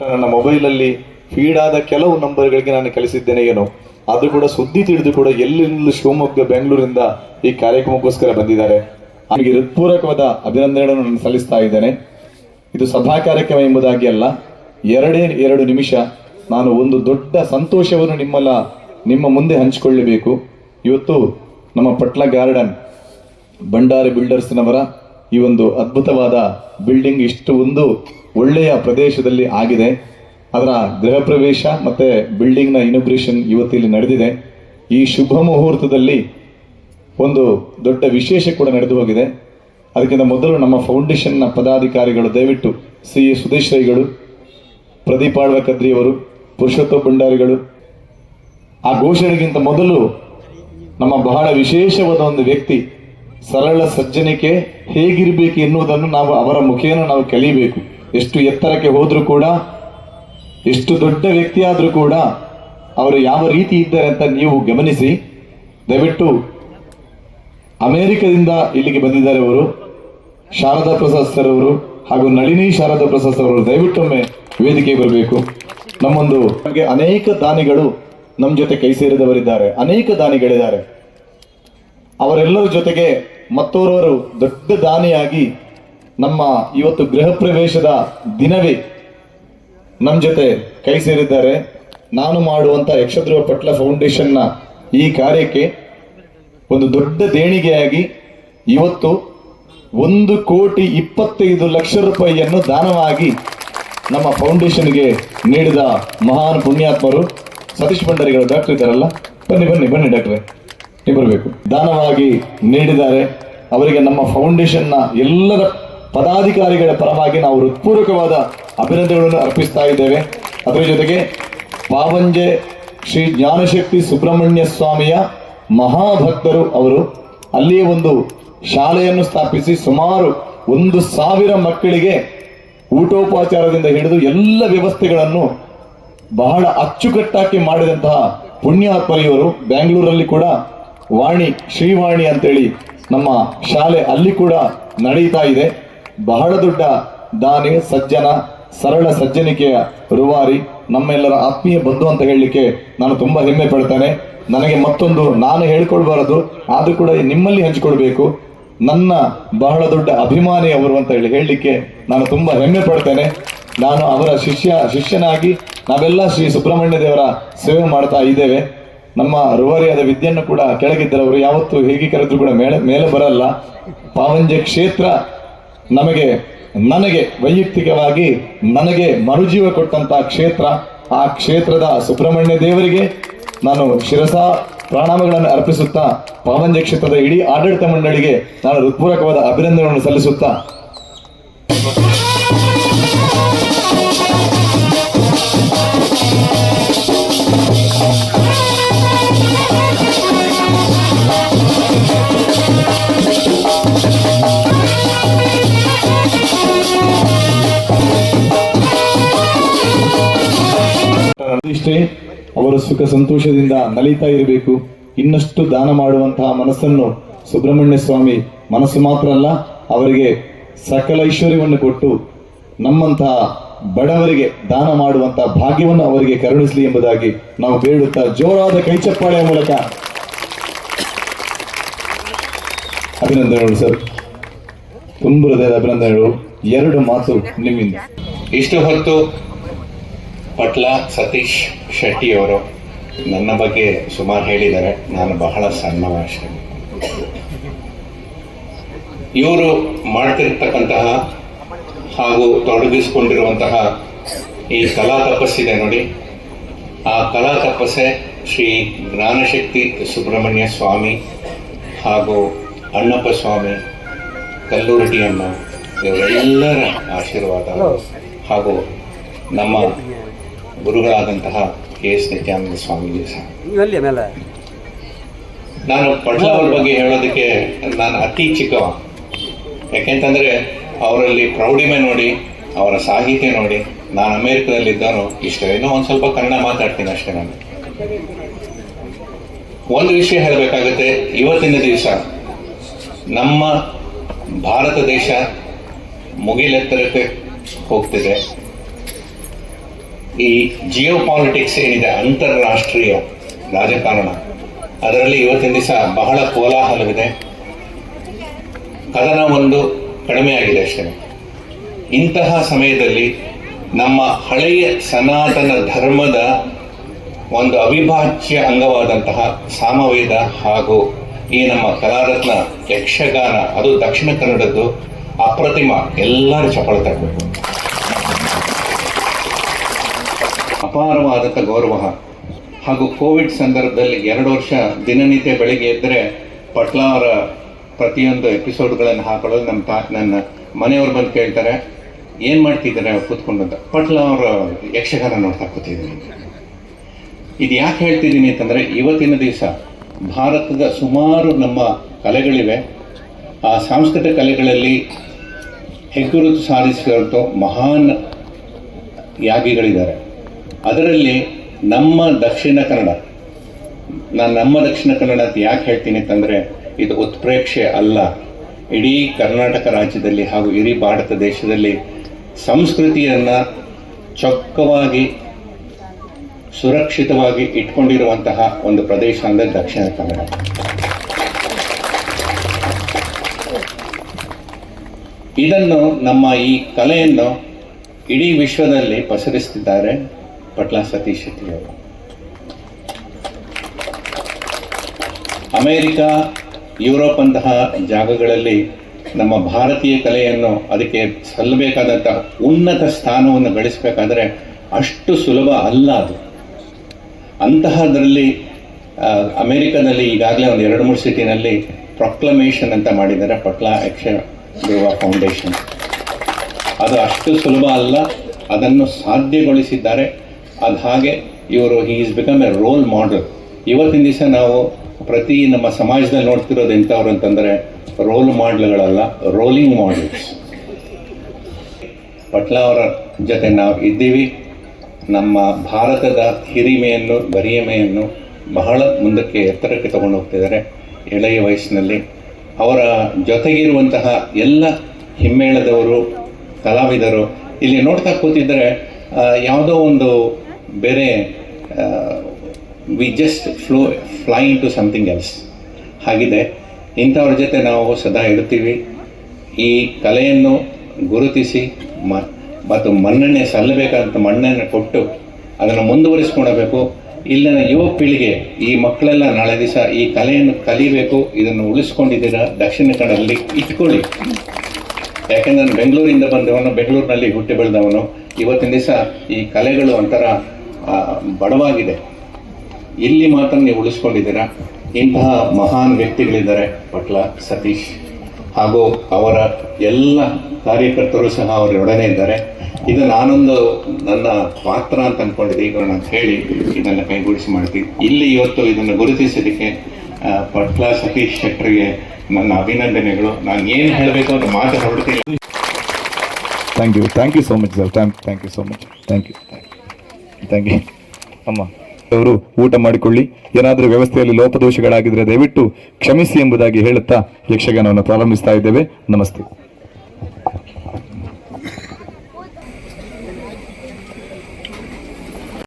ನನ್ನ ಮೊಬೈಲಲ್ಲಿ ಫೀಡ್ ಆದ ಕೆಲವು ನಂಬರ್ಗಳಿಗೆ ನಾನು ಕಳಿಸಿದ್ದೇನೆ ಏನೋ? ಅದು ಕೂಡ ಸುದ್ದಿ ತಿಳಿದು ಕೂಡ ಎಲ್ಲಿಂದಲೂ ಶಿವಮೊಗ್ಗ, ಬೆಂಗಳೂರಿಂದ ಈ ಕಾರ್ಯಕ್ರಮಕ್ಕೋಸ್ಕರ ಬಂದಿದ್ದಾರೆ. ನನಗೆ ಹೃತ್ಪೂರ್ವಕವಾದ ಅಭಿನಂದನೆಗಳನ್ನು ನಾನು ಸಲ್ಲಿಸ್ತಾ ಇದ್ದೇನೆ. ಇದು ಸಭಾ ಕಾರ್ಯಕ್ರಮ ಎಂಬುದಾಗಿ ಅಲ್ಲ, ಎರಡೇ ಎರಡು ನಿಮಿಷ ನಾನು ಒಂದು ದೊಡ್ಡ ಸಂತೋಷವನ್ನು ನಿಮ್ಮಲ್ಲ, ನಿಮ್ಮ ಮುಂದೆ ಹಂಚಿಕೊಳ್ಳಬೇಕು. ಇವತ್ತು ನಮ್ಮ ಪಟ್ಲ ಗಾರ್ಡನ್ ಬಂಡಾರಿ ಬಿಲ್ಡರ್ಸ್ನವರ ಈ ಒಂದು ಅದ್ಭುತವಾದ ಬಿಲ್ಡಿಂಗ್ ಇಷ್ಟು ಒಂದು ಒಳ್ಳೆಯ ಪ್ರದೇಶದಲ್ಲಿ ಆಗಿದೆ. ಅದರ ಗೃಹ ಪ್ರವೇಶ ಮತ್ತೆ ಬಿಲ್ಡಿಂಗ್ನ ಇನೋಗ್ರೇಷನ್ ಇವತ್ತಿಲ್ಲಿ ನಡೆದಿದೆ. ಈ ಶುಭ ಮುಹೂರ್ತದಲ್ಲಿ ಒಂದು ದೊಡ್ಡ ವಿಶೇಷ ಕೂಡ ನಡೆದು ಹೋಗಿದೆ. ಅದಕ್ಕಿಂತ ಮೊದಲು ನಮ್ಮ ಫೌಂಡೇಶನ್ನ ಪದಾಧಿಕಾರಿಗಳು ದಯವಿಟ್ಟು ಸಿ ಎ ಸುದೇಶ್ ರೈಗಳು, ಪ್ರದೀಪ್ ಕದ್ರಿಯವರು ಪುರುಷೋತ್ತಮ ಭಂಡಾರಿಗಳು, ಆ ಘೋಷಣೆಗಿಂತ ಮೊದಲು ನಮ್ಮ ಬಹಳ ವಿಶೇಷವಾದ ಒಂದು ವ್ಯಕ್ತಿ ಸರಳ ಸಜ್ಜನಿಕೆ ಹೇಗಿರಬೇಕು ಎನ್ನುವುದನ್ನು ನಾವು ಅವರ ಮುಖೇನ ನಾವು ಕಲಿಬೇಕು. ಎಷ್ಟು ಎತ್ತರಕ್ಕೆ ಹೋದರೂ ಕೂಡ, ಎಷ್ಟು ದೊಡ್ಡ ವ್ಯಕ್ತಿಯಾದರೂ ಕೂಡ, ಅವರು ಯಾವ ರೀತಿ ಇದ್ದಾರೆ ಅಂತ ನೀವು ಗಮನಿಸಿ. ದಯವಿಟ್ಟು ಅಮೆರಿಕದಿಂದ ಇಲ್ಲಿಗೆ ಬಂದಿದ್ದಾರೆ ಅವರು, ಶಾರದಾ ಪ್ರಸಾದ್ ಸರ್ ಅವರು ಹಾಗೂ ನಳಿನಿ ಶಾರದಾ ಪ್ರಸಾದ್ ಅವರು, ದಯವಿಟ್ಟೊಮ್ಮೆ ವೇದಿಕೆಗೆ ಬರಬೇಕು. ನಮ್ಮೊಂದು, ನಮಗೆ ಅನೇಕ ದಾನಿಗಳು ನಮ್ಮ ಜೊತೆ ಕೈ ಸೇರಿದವರಿದ್ದಾರೆ, ಅನೇಕ ದಾನಿಗಳಿದ್ದಾರೆ. ಅವರೆಲ್ಲರ ಜೊತೆಗೆ ಮತ್ತೋರ್ವರು ದೊಡ್ಡ ದಾನಿಯಾಗಿ ನಮ್ಮ ಇವತ್ತು ಗೃಹ ಪ್ರವೇಶದ ದಿನವೇ ನಮ್ಮ ಜೊತೆ ಕೈ ಸೇರಿದ್ದಾರೆ. ನಾನು ಮಾಡುವಂತ ಯಕ್ಷಧ್ರುವ ಪಟ್ಲ ಫೌಂಡೇಶನ್ನ ಈ ಕಾರ್ಯಕ್ಕೆ ಒಂದು ದೊಡ್ಡ ದೇಣಿಗೆಯಾಗಿ ಇವತ್ತು ಒಂದು ಕೋಟಿ ಇಪ್ಪತ್ತೈದು ಲಕ್ಷ ರೂಪಾಯಿಯನ್ನು ದಾನವಾಗಿ ನಮ್ಮ ಫೌಂಡೇಶನ್ಗೆ ನೀಡಿದ ಮಹಾನ್ ಪುಣ್ಯಾತ್ಮರು, ಸತೀಶ್ ಭಂಡಾರಿಗಳು, ಡಾಕ್ಟರ್ ಇದ್ದಾರಲ್ಲ? ಬನ್ನಿ ಬನ್ನಿ ಬನ್ನಿ ಡಾಕ್ಟ್ರೆ. ನೀವು ಬರಬೇಕು. ದಾನವಾಗಿ ನೀಡಿದ್ದಾರೆ. ಅವರಿಗೆ ನಮ್ಮ ಫೌಂಡೇಶನ್ನ ಎಲ್ಲರ ಪದಾಧಿಕಾರಿಗಳ ಪರವಾಗಿ ನಾವು ಹೃತ್ಪೂರ್ವಕವಾದ ಅಭಿನಂದನೆಗಳನ್ನು ಅರ್ಪಿಸ್ತಾ ಇದ್ದೇವೆ. ಅದರ ಜೊತೆಗೆ ಪಾವಂಜೆ ಶ್ರೀ ಜ್ಞಾನಶಕ್ತಿ ಸುಬ್ರಹ್ಮಣ್ಯ ಸ್ವಾಮಿಯ ಮಹಾಭಕ್ತರು ಅವರು ಅಲ್ಲಿಯೇ ಒಂದು ಶಾಲೆಯನ್ನು ಸ್ಥಾಪಿಸಿ ಸುಮಾರು ಒಂದು ಸಾವಿರ ಮಕ್ಕಳಿಗೆ ಊಟೋಪಚಾರದಿಂದ ಹಿಡಿದು ಎಲ್ಲ ವ್ಯವಸ್ಥೆಗಳನ್ನು ಬಹಳ ಅಚ್ಚುಕಟ್ಟಾಗಿ ಮಾಡಿದಂತಹ ಪುಣ್ಯಾತ್ಮರಿಯವರು ಬೆಂಗಳೂರಲ್ಲಿ ಕೂಡ ವಾಣಿ ಶ್ರೀವಾಣಿ ಅಂತೇಳಿ ನಮ್ಮ ಶಾಲೆ ಅಲ್ಲಿ ಕೂಡ ನಡೀತಾ ಇದೆ. ಬಹಳ ದೊಡ್ಡ ದಾನಿ, ಸಜ್ಜನ, ಸರಳ ಸಜ್ಜನಿಕೆಯ ರುವಾರಿ, ನಮ್ಮೆಲ್ಲರ ಆತ್ಮೀಯ ಬಂಧು ಅಂತ ಹೇಳಲಿಕ್ಕೆ ನಾನು ತುಂಬಾ ಹೆಮ್ಮೆ ಪಡ್ತೇನೆ. ನನಗೆ ಮತ್ತೊಂದು ನಾನು ಹೇಳ್ಕೊಳ್ಬಾರದು, ಆದ್ರೂ ಕೂಡ ನಿಮ್ಮಲ್ಲಿ ಹಂಚಿಕೊಳ್ಬೇಕು. ನನ್ನ ಬಹಳ ದೊಡ್ಡ ಅಭಿಮಾನಿ ಅವರು ಅಂತ ಹೇಳಿ ಹೇಳಲಿಕ್ಕೆ ನಾನು ತುಂಬಾ ಹೆಮ್ಮೆ ಪಡ್ತೇನೆ. ನಾನು ಅವರ ಶಿಷ್ಯ, ಶಿಷ್ಯನಾಗಿ ನಾವೆಲ್ಲ ಶ್ರೀ ಸುಬ್ರಹ್ಮಣ್ಯ ದೇವರ ಸೇವೆ ಮಾಡ್ತಾ ಇದ್ದೇವೆ. ನಮ್ಮ ರುವಾರಿಯಾದ ವಿದ್ಯೆಯನ್ನು ಕೂಡ ಕೆಳಗಿದ್ದರವರು ಯಾವತ್ತು ಹೇಗೆ ಕರೆದ್ರು ಕೂಡ ಮೇಲೆ ಮೇಲೆ ಬರಲ್ಲ. ಪಾವಂಜೆ ಕ್ಷೇತ್ರ ನಮಗೆ, ನನಗೆ ವೈಯಕ್ತಿಕವಾಗಿ ನನಗೆ ಮರುಜೀವ ಕೊಟ್ಟಂತ ಕ್ಷೇತ್ರ, ಆ ಕ್ಷೇತ್ರದ ಸುಬ್ರಹ್ಮಣ್ಯ ದೇವರಿಗೆ ನಾನು ಶಿರಸ ಪ್ರಣಾಮಗಳನ್ನು ಅರ್ಪಿಸುತ್ತಾ, ಪಾವಂಜ ಕ್ಷೇತ್ರದ ಇಡೀ ಆಡಳಿತ ಮಂಡಳಿಗೆ ನಾನು ಹೃತ್ಪೂರ್ವಕವಾದ ಅಭಿನಂದನೆಗಳನ್ನು ಸಲ್ಲಿಸುತ್ತಾ ಇಷ್ಟೇ ಅವರು ಸುಖ ಸಂತೋಷದಿಂದ ನಲಿತಾ ಇರಬೇಕು. ಇನ್ನಷ್ಟು ದಾನ ಮಾಡುವಂತಹ ಮನಸ್ಸನ್ನು ಸುಬ್ರಹ್ಮಣ್ಯ ಸ್ವಾಮಿ ಮನಸ್ಸು ಮಾತ್ರ ಅಲ್ಲ, ಅವರಿಗೆ ಸಕಲ ಐಶ್ವರ್ಯವನ್ನು ಕೊಟ್ಟು ನಮ್ಮಂತಹ ಬಡವರಿಗೆ ದಾನ ಮಾಡುವಂತಹ ಭಾಗ್ಯವನ್ನು ಅವರಿಗೆ ಕರುಣಿಸಲಿ ಎಂಬುದಾಗಿ ನಾವು ಬೇಡುತ್ತಾ ಜೋರಾದ ಕೈಚಪ್ಪಾಳೆಯ ಮೂಲಕ ಅಭಿನಂದನೆಗಳು ಸರ್. ತುಂಬ ಹೃದಯದ ಅಭಿನಂದನೆಗಳು. ಎರಡು ಮಾತು ನಿಮ್ಮಿಂದ. ಇಷ್ಟು ಹೊತ್ತು ಪಟ್ಲ, ಸತೀಶ್ ಶೆಟ್ಟಿ ಅವರು ನನ್ನ ಬಗ್ಗೆ ಸುಮಾರು ಹೇಳಿದ್ದಾರೆ. ನಾನು ಬಹಳ ಸಣ್ಣ ಭಾಷೆ ಇವರು ಮಾಡ್ತಿರ್ತಕ್ಕಂತಹ ಹಾಗೂ ತೊಡಗಿಸಿಕೊಂಡಿರುವಂತಹ ಈ ಕಲಾ ತಪಸ್ಸಿದೆ ನೋಡಿ. ಆ ಕಲಾ ತಪಸ್ಸೆ ಶ್ರೀ ಜ್ಞಾನಶಕ್ತಿ ಸುಬ್ರಹ್ಮಣ್ಯ ಸ್ವಾಮಿ ಹಾಗೂ ಅಣ್ಣಪ್ಪ ಸ್ವಾಮಿ ಕಲ್ಲೂರಟಿ ಅಮ್ಮ ಇವರೆಲ್ಲರ ಆಶೀರ್ವಾದ ಹಾಗೂ ನಮ್ಮ ಗುರುಗಳಾದಂತಹ ಕೆ ಎಸ್ ನಿತ್ಯಾನಂದ ಸ್ವಾಮೀಜಿ ಸಹ. ನಾನು ಪಟ್ಲ ಅವ್ರ ಬಗ್ಗೆ ಹೇಳೋದಕ್ಕೆ ನಾನು ಅತಿ ಚಿಕ್ಕವ ಯಾಕೆಂತಂದ್ರೆ ಅವರಲ್ಲಿ ಪ್ರೌಢಿಮೆ ನೋಡಿ ಅವರ ಸಾಹಿತ್ಯ ನೋಡಿ ನಾನು ಅಮೇರಿಕದಲ್ಲಿದ್ದವನು ಇಷ್ಟ. ಇನ್ನೂ ಒಂದು ಸ್ವಲ್ಪ ಕನ್ನಡ ಮಾತಾಡ್ತೀನಿ ಅಷ್ಟೇ ನಾನು. ಒಂದು ವಿಷಯ ಹೇಳಬೇಕಾಗುತ್ತೆ ಇವತ್ತಿನ ದಿವಸ ನಮ್ಮ ಭಾರತ ದೇಶ ಮುಗಿಲೆತ್ತರಕ್ಕೆ ಹೋಗ್ತಿದೆ. ಈ ಜಿಯೋ ಪಾಲಿಟಿಕ್ಸ್ ಏನಿದೆ, ಅಂತಾರಾಷ್ಟ್ರೀಯ ರಾಜಕಾರಣ, ಅದರಲ್ಲಿ ಇವತ್ತಿನ ದಿವಸ ಬಹಳ ಕೋಲಾಹಲವಿದೆ. ಕದನ ಒಂದು ಕಡಿಮೆಯಾಗಿದೆ ಅಷ್ಟೇ. ಇಂತಹ ಸಮಯದಲ್ಲಿ ನಮ್ಮ ಹಳೆಯ ಸನಾತನ ಧರ್ಮದ ಒಂದು ಅವಿಭಾಜ್ಯ ಅಂಗವಾದಂತಹ ಸಾಮವೇದ ಹಾಗೂ ಈ ನಮ್ಮ ಕಲಾರತ್ನ ಯಕ್ಷಗಾನ, ಅದು ದಕ್ಷಿಣ ಕನ್ನಡದ್ದು ಅಪ್ರತಿಮ, ಎಲ್ಲರೂ ಚಪಳ ತರಬೇಕು. ಅಪಾರವಾದಂಥ ಗೌರವ ಹಾಗೂ ಕೋವಿಡ್ ಸಂದರ್ಭದಲ್ಲಿ ಎರಡು ವರ್ಷ ದಿನನಿತ್ಯ ಬೆಳಿಗ್ಗೆ ಎದ್ದರೆ ಪಟ್ಲ ಅವರ ಪ್ರತಿಯೊಂದು ಎಪಿಸೋಡ್ಗಳನ್ನು ಹಾಕೊಳ್ಳೋದು ನಮ್ಮ ತಾ, ನನ್ನ ಮನೆಯವ್ರು ಬಂದು ಕೇಳ್ತಾರೆ, ಏನು ಮಾಡ್ತಿದ್ದಾರೆ ಅವ್ರು ಕೂತ್ಕೊಂಡು ಅಂತ. ಪಟ್ಲ ಅವರ ಯಕ್ಷಗಾನ ನೋಡ್ತಾ ಕೂತಿದ್ದೀನಿ ಇದು ಯಾಕೆ ಹೇಳ್ತಿದ್ದೀನಿ ಅಂತಂದರೆ ಇವತ್ತಿನ ದಿವಸ ಭಾರತದ ಸುಮಾರು ನಮ್ಮ ಕಲೆಗಳಿವೆ. ಆ ಸಾಂಸ್ಕೃತಿಕ ಕಲೆಗಳಲ್ಲಿ ಹೆಗ್ಗುರುತು ಸಾಧಿಸಿದಂಥ ಮಹಾನ್ ಯಾಗಿಗಳಿದ್ದಾರೆ. ಅದರಲ್ಲಿ ನಮ್ಮ ದಕ್ಷಿಣ ಕನ್ನಡ ನಾನು ನಮ್ಮ ದಕ್ಷಿಣ ಕನ್ನಡ ಅಂತ ಯಾಕೆ ಹೇಳ್ತೀನಿ ಅಂತಂದರೆ, ಇದು ಉತ್ಪ್ರೇಕ್ಷೆ ಅಲ್ಲ. ಇಡೀ ಕರ್ನಾಟಕ ರಾಜ್ಯದಲ್ಲಿ ಹಾಗೂ ಇಡೀ ಭಾರತ ದೇಶದಲ್ಲಿ ಸಂಸ್ಕೃತಿಯನ್ನು ಚೊಕ್ಕವಾಗಿ, ಸುರಕ್ಷಿತವಾಗಿ ಇಟ್ಕೊಂಡಿರುವಂತಹ ಒಂದು ಪ್ರದೇಶ ಅಂದರೆ ದಕ್ಷಿಣ ಕನ್ನಡ. ಇದನ್ನು ನಮ್ಮ ಈ ಕಲೆಯನ್ನು ಇಡೀ ವಿಶ್ವದಲ್ಲಿ ಪಸರಿಸ್ತಿದ್ದಾರೆ. ಪಟ್ಲ ಸತೀಶ್ ಶೆಟ್ಟಿಯವರು ಅಮೇರಿಕ, ಯುರೋಪ್ ಅಂತಹ ಜಾಗಗಳಲ್ಲಿ ನಮ್ಮ ಭಾರತೀಯ ಕಲೆಯನ್ನು ಅದಕ್ಕೆ ಸಲ್ಲಬೇಕಾದಂತಹ ಉನ್ನತ ಸ್ಥಾನವನ್ನು ಗಳಿಸಬೇಕಾದ್ರೆ ಅಷ್ಟು ಸುಲಭ ಅಲ್ಲ ಅದು. ಅಂತಹದರಲ್ಲಿ ಅಮೆರಿಕದಲ್ಲಿ ಈಗಾಗಲೇ ಒಂದು ಎರಡು ಮೂರು ಸಿಟಿನಲ್ಲಿ ಪ್ರೊಕ್ಲಮೇಷನ್ ಅಂತ ಮಾಡಿದ್ದಾರೆ, ಪಟ್ಲ ಯಕ್ಷ ದೇವ ಫೌಂಡೇಶನ್ ಅದು ಅಷ್ಟು ಸುಲಭ ಅಲ್ಲ, ಅದನ್ನು ಸಾಧ್ಯಗೊಳಿಸಿದ್ದಾರೆ. ಅದು ಹಾಗೆ ಇವರು he is become a role model ಇವತ್ತಿನ ದಿವಸ ನಾವು ಪ್ರತಿ ನಮ್ಮ ಸಮಾಜದಲ್ಲಿ ನೋಡ್ತಿರೋದು ಎಂಥವ್ರು ಅಂತಂದರೆ ರೋಲ್ ಮಾಡೆಲ್ಗಳಲ್ಲ ರೋಲಿಂಗ್ ಮಾಡೆಲ್ಸ್ ಪಟ್ಲ ಅವರ ಜೊತೆ ನಾವು ಇದ್ದೀವಿ. ನಮ್ಮ ಭಾರತದ ಹಿರಿಮೆಯನ್ನು, ಬರಿಯಮೆಯನ್ನು ಬಹಳ ಮುಂದಕ್ಕೆ ಎತ್ತರಕ್ಕೆ ತಗೊಂಡು ಹೋಗ್ತಿದ್ದಾರೆ ಎಳೆಯ ವಯಸ್ಸಿನಲ್ಲಿ. ಅವರ ಜೊತೆಗಿರುವಂತಹ ಎಲ್ಲ ಹಿಮ್ಮೇಳದವರು, ಕಲಾವಿದರು, ಇಲ್ಲಿ ನೋಡ್ತಾ ಕೂತಿದ್ದರೆ ಯಾವುದೋ ಒಂದು ಬೇರೆ we just flow fly to something else ಹಾಗಿದೆ. ಇಂಥವ್ರ ಜೊತೆ ನಾವು ಸದಾ ಇರ್ತೀವಿ ಈ ಕಲೆಯನ್ನು ಗುರುತಿಸಿ, ಮ, ಮತ್ತು ಮನ್ನಣೆ, ಸಲ್ಲಬೇಕಾದಂಥ ಮನ್ನಣೆ ಕೊಟ್ಟು ಅದನ್ನು ಮುಂದುವರಿಸ್ಕೊಡಬೇಕು. ಇಲ್ಲಿನ ಯುವ ಪೀಳಿಗೆ, ಈ ಮಕ್ಕಳೆಲ್ಲ ನಾಳೆ ದಿವಸ ಈ ಕಲೆಯನ್ನು ಕಲಿಬೇಕು, ಇದನ್ನು ಉಳಿಸ್ಕೊಂಡಿದ್ದೀರಾ, ದಕ್ಷಿಣ ಕನ್ನಡದಲ್ಲಿ ಇಟ್ಕೊಳ್ಳಿ. ಯಾಕೆಂದ್ರೆ ಬೆಂಗಳೂರಿಂದ ಬಂದವನು, ಬೆಂಗಳೂರಿನಲ್ಲಿ ಹುಟ್ಟಿ ಬೆಳೆದವನು. ಇವತ್ತಿನ ದಿವಸ ಈ ಕಲೆಗಳು ಒಂಥರ ಬಡವಾಗಿದೆ. ಇಲ್ಲಿ ಮಾತ್ರ ನೀವು ಉಳಿಸ್ಕೊಂಡಿದ್ದೀರಾ? ಇಂತಹ ಮಹಾನ್ ವ್ಯಕ್ತಿಗಳಿದ್ದಾರೆ, ಪಟ್ಲ, ಸತೀಶ್. ಹಾಗೂ ಅವರ ಎಲ್ಲ ಕಾರ್ಯಕರ್ತರು ಸಹ ಅವರೊಡನೆ ಇದ್ದಾರೆ. ಇದು ನಾನೊಂದು ನನ್ನ ಪಾತ್ರ ಅಂತ ಅನ್ಕೊಂಡಿದ್ದೆ. ಈಗ ನಾನು ಹೇಳಿ ಇದನ್ನು ಕೈಗೂಡಿಸಿ ಮಾಡ್ತೀನಿ. ಇಲ್ಲಿ ಇವತ್ತು ಇದನ್ನು ಗುರುತಿಸೋದಕ್ಕೆ ಪಟ್ಲ, ಸತೀಶ್ ಶೆಟ್ಟರಿಗೆ ನನ್ನ ಅಭಿನಂದನೆಗಳು. ನಾನು ಏನು ಹೇಳಬೇಕು ಅಂತ ಮಾತು ಹೊರಡ್ತೀನಿ. Thank you thank you so much sir thank thank you so much thank you you ಅಮ್ಮ. ಅವರು ಊಟ ಮಾಡಿಕೊಳ್ಳಿ. ಏನಾದರೂ ವ್ಯವಸ್ಥೆಯಲ್ಲಿ ಲೋಪದೋಷಗಳಾಗಿದ್ದರೆ ದಯವಿಟ್ಟು ಕ್ಷಮಿಸಿ ಎಂಬುದಾಗಿ ಹೇಳುತ್ತಾ ಯಕ್ಷಗಾನವನ್ನು ಪ್ರಾರಂಭಿಸ್ತಾ ಇದ್ದೇವೆ. ನಮಸ್ತೆ.